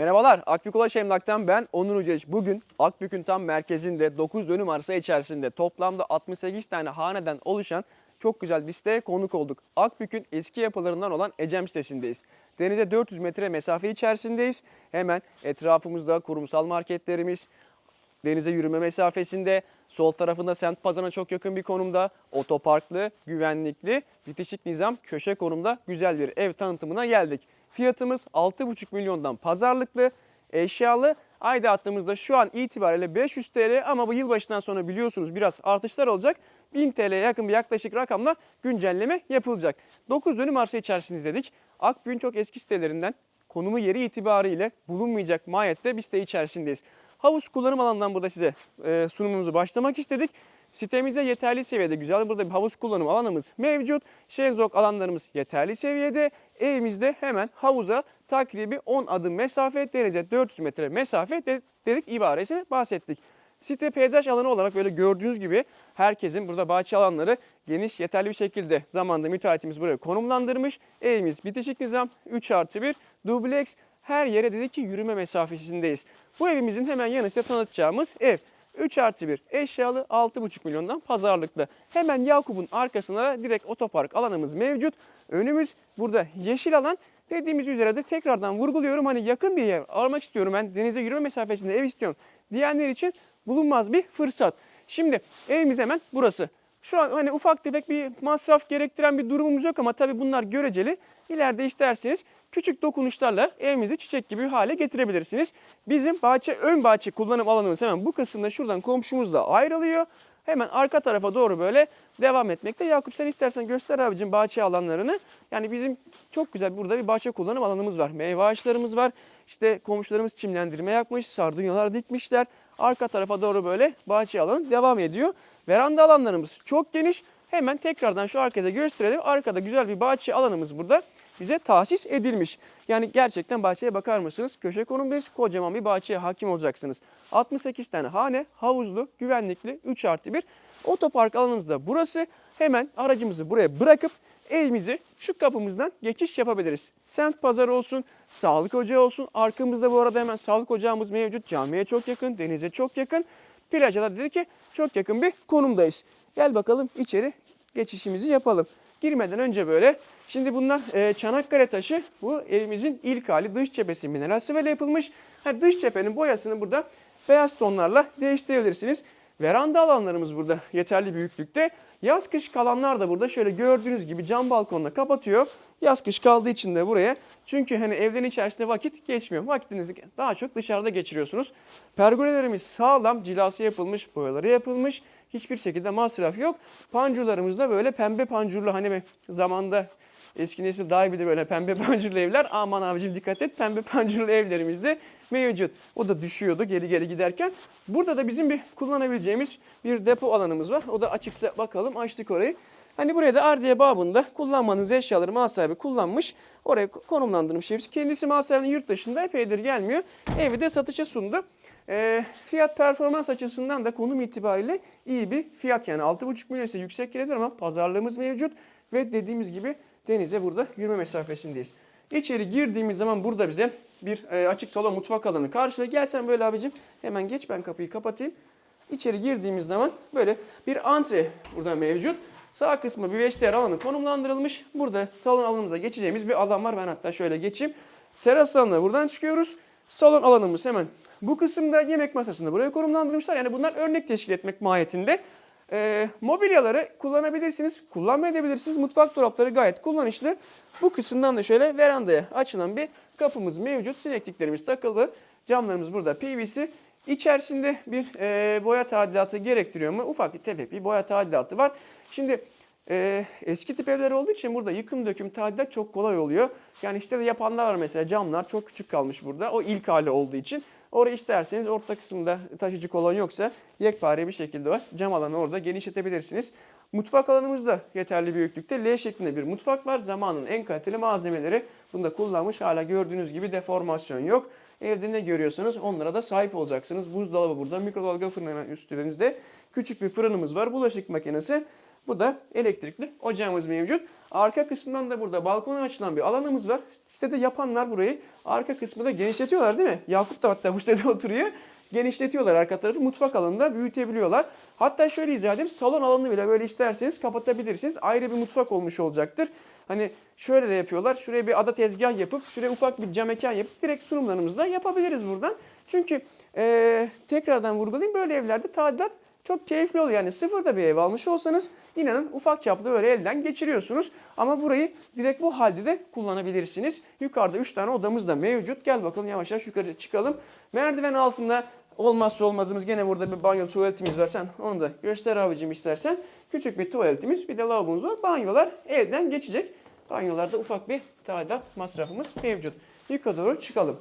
Merhabalar, Akbük Ulaş Emlak'tan ben Onur Uceş. Bugün Akbük'ün tam merkezinde 9 dönüm arsa içerisinde toplamda 68 tane haneden oluşan çok güzel bir siteye konuk olduk. Akbük'ün eski yapılarından olan Ecem sitesindeyiz. Denize 400 metre mesafe içerisindeyiz. Hemen etrafımızda kurumsal marketlerimiz, denize yürüme mesafesinde, sol tarafında semt pazarına çok yakın bir konumda, otoparklı, güvenlikli, bitişik nizam köşe konumda güzel bir ev tanıtımına geldik. Fiyatımız 6,5 milyondan pazarlıklı, eşyalı. Aidatımızda şu an itibariyle 500 TL ama bu yılbaşından sonra biliyorsunuz biraz artışlar olacak. 1000 TL'ye yakın bir yaklaşık rakamla güncelleme yapılacak. 9 dönüm arsa içerisinde izledik. Akbük'ün çok eski sitelerinden konumu yeri itibariyle bulunmayacak mahiyette bir site içerisindeyiz. Havuz kullanım alanından burada size e, sunumumuzu başlamak istedik. Sitemize yeterli seviyede güzel burada bir havuz kullanım alanımız mevcut. Şezlong alanlarımız yeterli seviyede. Evimizde hemen havuza takribi 10 adım mesafe derece 400 metre mesafe de- dedik ibaresini bahsettik. Site peyzaj alanı olarak böyle gördüğünüz gibi herkesin burada bahçe alanları geniş yeterli bir şekilde zamanda müteahhitimiz buraya konumlandırmış. Evimiz bitişik nizam 3 artı 1 dubleks her yere dedi ki yürüme mesafesindeyiz. Bu evimizin hemen yanı size tanıtacağımız ev. 3 artı 1 eşyalı 6,5 milyondan pazarlıklı. Hemen Yakup'un arkasında da direkt otopark alanımız mevcut. Önümüz burada yeşil alan. Dediğimiz üzere de tekrardan vurguluyorum hani yakın bir yer aramak istiyorum ben denize yürüme mesafesinde ev istiyorum diyenler için bulunmaz bir fırsat. Şimdi evimiz hemen burası. Şu an hani ufak tefek bir masraf gerektiren bir durumumuz yok ama tabii bunlar göreceli. İleride isterseniz küçük dokunuşlarla evimizi çiçek gibi hale getirebilirsiniz. Bizim bahçe ön bahçe kullanım alanımız hemen bu kısımda şuradan komşumuzla ayrılıyor. Hemen arka tarafa doğru böyle devam etmekte. Yakup sen istersen göster abicim bahçe alanlarını. Yani bizim çok güzel burada bir bahçe kullanım alanımız var. Meyve ağaçlarımız var. İşte komşularımız çimlendirme yapmış, sardunyalar dikmişler. Arka tarafa doğru böyle bahçe alanı devam ediyor. Veranda alanlarımız çok geniş. Hemen tekrardan şu arkada gösterelim. Arkada güzel bir bahçe alanımız burada bize tahsis edilmiş. Yani gerçekten bahçeye bakar mısınız? Köşe konumdayız. Kocaman bir bahçeye hakim olacaksınız. 68 tane hane, havuzlu, güvenlikli, 3 artı 1. Otopark alanımız da burası. Hemen aracımızı buraya bırakıp evimizi şu kapımızdan geçiş yapabiliriz. Semt pazarı olsun, sağlık ocağı olsun. Arkamızda bu arada hemen sağlık ocağımız mevcut. Camiye çok yakın, denize çok yakın. Plaja da dedi ki çok yakın bir konumdayız. Gel bakalım içeri geçişimizi yapalım. Girmeden önce böyle şimdi bunlar e, Çanakkale taşı bu evimizin ilk hali dış cephesi mineral sıvayla yapılmış. Ha, dış cephenin boyasını burada beyaz tonlarla değiştirebilirsiniz. Veranda alanlarımız burada yeterli büyüklükte. Yaz kış kalanlar da burada şöyle gördüğünüz gibi cam balkonla kapatıyor. Yaz kış kaldığı için de buraya. Çünkü hani evlerin içerisinde vakit geçmiyor. Vakitinizi daha çok dışarıda geçiriyorsunuz. Pergolelerimiz sağlam, cilası yapılmış, boyaları yapılmış. Hiçbir şekilde masraf yok. Pancurlarımız da böyle pembe pancurlu hani zamanda eski nesil daha iyi bilir böyle pembe pancurlu evler. Aman abicim dikkat et pembe pancurlu evlerimiz de mevcut. O da düşüyordu geri geri giderken. Burada da bizim bir kullanabileceğimiz bir depo alanımız var. O da açıksa bakalım açtık orayı. Hani buraya da ardiye babında kullanmanız eşyaları mal sahibi kullanmış. Oraya konumlandırmış evimiz. Kendisi mal sahibinin yurt dışında epeydir gelmiyor. Evi de satışa sundu. E, fiyat performans açısından da konum itibariyle iyi bir fiyat yani 6,5 milyon ise yüksek gelebilir ama pazarlığımız mevcut ve dediğimiz gibi denize burada yürüme mesafesindeyiz. İçeri girdiğimiz zaman burada bize bir e, açık salon mutfak alanı karşılıyor. Gelsen böyle abicim hemen geç ben kapıyı kapatayım. İçeri girdiğimiz zaman böyle bir antre burada mevcut. Sağ kısmı bir vestiyer alanı konumlandırılmış. Burada salon alanımıza geçeceğimiz bir alan var. Ben hatta şöyle geçeyim. Teras alanına buradan çıkıyoruz. Salon alanımız hemen bu kısımda yemek masasını buraya konumlandırmışlar. Yani bunlar örnek teşkil etmek mahiyetinde. Ee, mobilyaları kullanabilirsiniz, kullanmayabilirsiniz. Mutfak dolapları gayet kullanışlı. Bu kısımdan da şöyle verandaya açılan bir kapımız mevcut. Sinekliklerimiz takılı. Camlarımız burada PVC. İçerisinde bir e, boya tadilatı gerektiriyor mu? Ufak bir tefek bir boya tadilatı var. Şimdi e, eski tip evler olduğu için burada yıkım döküm tadilat çok kolay oluyor. Yani işte de yapanlar var mesela camlar çok küçük kalmış burada. O ilk hali olduğu için. Orayı isterseniz orta kısımda taşıcı kolon yoksa yekpare bir şekilde var. Cam alanı orada genişletebilirsiniz. Mutfak alanımız da yeterli büyüklükte. L şeklinde bir mutfak var. Zamanın en kaliteli malzemeleri. Bunu da kullanmış. Hala gördüğünüz gibi deformasyon yok. Evde ne görüyorsanız onlara da sahip olacaksınız. Buzdolabı burada, mikrodalga fırını hemen. Küçük bir fırınımız var, bulaşık makinesi. Bu da elektrikli ocağımız mevcut. Arka kısmından da burada balkona açılan bir alanımız var. Sitede yapanlar burayı arka kısmı da genişletiyorlar değil mi? Yakup da hatta bu sitede oturuyor. Genişletiyorlar arka tarafı mutfak alanında büyütebiliyorlar. Hatta şöyle izah edeyim salon alanını bile böyle isterseniz kapatabilirsiniz. Ayrı bir mutfak olmuş olacaktır. Hani şöyle de yapıyorlar. Şuraya bir ada tezgah yapıp şuraya ufak bir cam mekan yapıp direkt sunumlarımızı da yapabiliriz buradan. Çünkü eee, tekrardan vurgulayayım böyle evlerde tadilat çok keyifli oluyor. Yani sıfırda bir ev almış olsanız inanın ufak çaplı böyle elden geçiriyorsunuz. Ama burayı direkt bu halde de kullanabilirsiniz. Yukarıda 3 tane odamız da mevcut. Gel bakalım yavaş yavaş yukarı çıkalım. Merdiven altında olmazsa olmazımız gene burada bir banyo tuvaletimiz var. Sen onu da göster abicim istersen. Küçük bir tuvaletimiz bir de lavabomuz var. Banyolar evden geçecek. Banyolarda ufak bir tadilat masrafımız mevcut. Yukarı doğru çıkalım.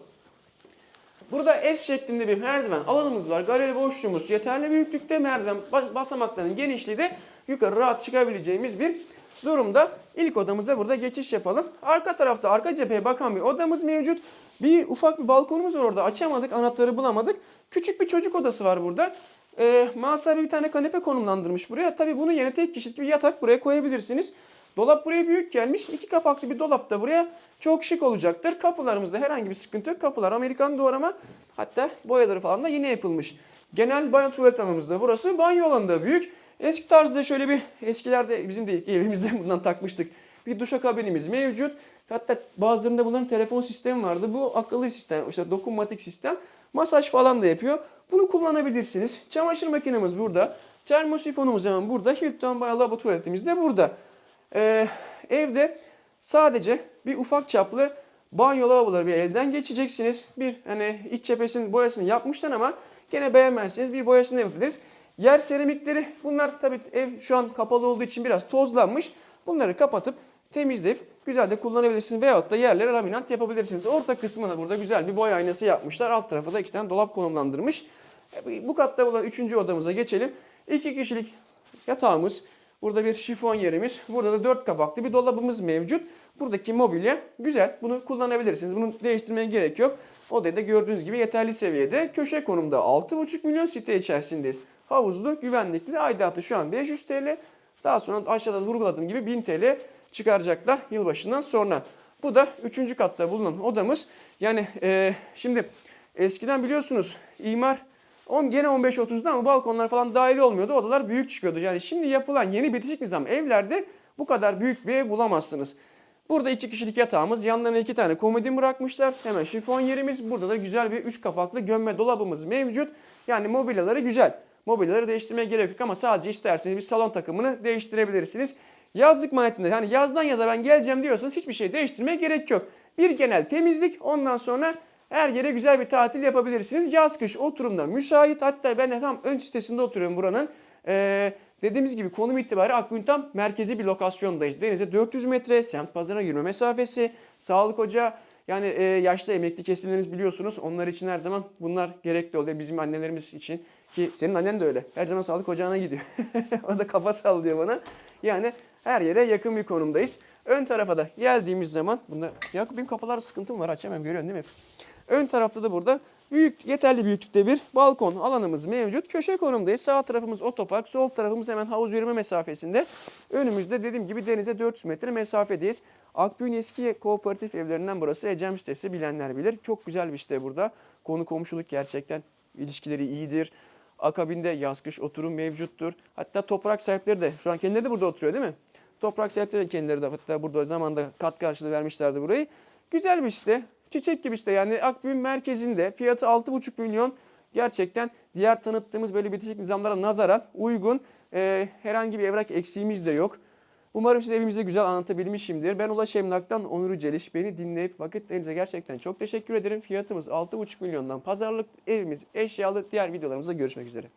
Burada S şeklinde bir merdiven alanımız var. Galeri boşluğumuz yeterli büyüklükte. Merdiven bas- basamakların genişliği de yukarı rahat çıkabileceğimiz bir durumda. İlk odamıza burada geçiş yapalım. Arka tarafta arka cepheye bakan bir odamız mevcut. Bir ufak bir balkonumuz var orada. Açamadık, anahtarı bulamadık. Küçük bir çocuk odası var burada. Ee, mal bir tane kanepe konumlandırmış buraya. Tabii bunu yerine tek kişilik bir yatak buraya koyabilirsiniz. Dolap buraya büyük gelmiş. İki kapaklı bir dolap da buraya çok şık olacaktır. Kapılarımızda herhangi bir sıkıntı yok. Kapılar Amerikan doğrama. Hatta boyaları falan da yine yapılmış. Genel banyo tuvalet alanımız da burası. Banyo alanı da büyük. Eski tarzda şöyle bir eskilerde bizim de ilk evimizde bundan takmıştık. Bir duşakabinimiz mevcut. Hatta bazılarında bunların telefon sistemi vardı. Bu akıllı bir sistem, işte dokunmatik sistem. Masaj falan da yapıyor. Bunu kullanabilirsiniz. Çamaşır makinemiz burada. Termosifonumuz hemen burada. Hilton Bay Labo tuvaletimiz de burada. Ee, evde sadece bir ufak çaplı banyo lavaboları bir elden geçeceksiniz. Bir hani iç cephesinin boyasını yapmışlar ama gene beğenmezseniz bir boyasını yapabiliriz. Yer seramikleri bunlar tabii ev şu an kapalı olduğu için biraz tozlanmış. Bunları kapatıp temizleyip güzel de kullanabilirsiniz. Veyahut da yerlere laminat yapabilirsiniz. Orta kısmına burada güzel bir boy aynası yapmışlar. Alt tarafa da iki tane dolap konumlandırmış. E, Bu katta olan üçüncü odamıza geçelim. İki kişilik yatağımız, Burada bir şifon yerimiz. Burada da dört kapaklı bir dolabımız mevcut. Buradaki mobilya güzel. Bunu kullanabilirsiniz. Bunu değiştirmeye gerek yok. Odayı da gördüğünüz gibi yeterli seviyede. Köşe konumda 6,5 milyon site içerisindeyiz. Havuzlu, güvenlikli. Aidatı şu an 500 TL. Daha sonra aşağıda vurguladığım gibi 1000 TL çıkaracaklar yılbaşından sonra. Bu da 3. katta bulunan odamız. Yani eee, şimdi eskiden biliyorsunuz imar On, gene 15-30'da ama balkonlar falan dahil olmuyordu. Odalar büyük çıkıyordu. Yani şimdi yapılan yeni bitişik nizam evlerde bu kadar büyük bir ev bulamazsınız. Burada iki kişilik yatağımız, yanlarına iki tane komodin bırakmışlar. Hemen şifon yerimiz. Burada da güzel bir üç kapaklı gömme dolabımız mevcut. Yani mobilyaları güzel. Mobilyaları değiştirmeye gerek yok ama sadece isterseniz bir salon takımını değiştirebilirsiniz. Yazlık mahiyetinde yani yazdan yaza ben geleceğim diyorsanız hiçbir şey değiştirmeye gerek yok. Bir genel temizlik ondan sonra her yere güzel bir tatil yapabilirsiniz. Yaz kış oturumda müsait. Hatta ben de tam ön sitesinde oturuyorum buranın. Ee, dediğimiz gibi konum itibariyle Akbün tam merkezi bir lokasyondayız. Denize 400 metre, semt pazarına yürüme mesafesi, sağlık ocağı. Yani e, yaşlı emekli kesimleriniz biliyorsunuz. Onlar için her zaman bunlar gerekli oluyor. Bizim annelerimiz için ki senin annen de öyle. Her zaman sağlık ocağına gidiyor. o da kafa sallıyor bana. Yani her yere yakın bir konumdayız. Ön tarafa da geldiğimiz zaman bunda Yakup benim kapılar sıkıntım var açamam görüyorsun değil mi? Ön tarafta da burada büyük yeterli büyüklükte bir balkon alanımız mevcut. Köşe konumdayız. Sağ tarafımız otopark, sol tarafımız hemen havuz yürüme mesafesinde. Önümüzde dediğim gibi denize 400 metre mesafedeyiz. Akbün eski kooperatif evlerinden burası Ecem sitesi bilenler bilir. Çok güzel bir site burada. Konu komşuluk gerçekten ilişkileri iyidir. Akabinde yaz kış oturum mevcuttur. Hatta toprak sahipleri de şu an kendileri de burada oturuyor değil mi? Toprak sahipleri de kendileri de hatta burada zamanda kat karşılığı vermişlerdi burayı. Güzel bir site. Çiçek gibi işte yani Akbün merkezinde fiyatı 6,5 milyon gerçekten diğer tanıttığımız böyle bitişik nizamlara nazaran uygun. Ee, herhangi bir evrak eksiğimiz de yok. Umarım size evimizi güzel anlatabilmişimdir. Ben Ulaş Emlak'tan Onur Celiş. Beni dinleyip vakitlerinize gerçekten çok teşekkür ederim. Fiyatımız 6,5 milyondan pazarlık evimiz eşyalı diğer videolarımızda görüşmek üzere.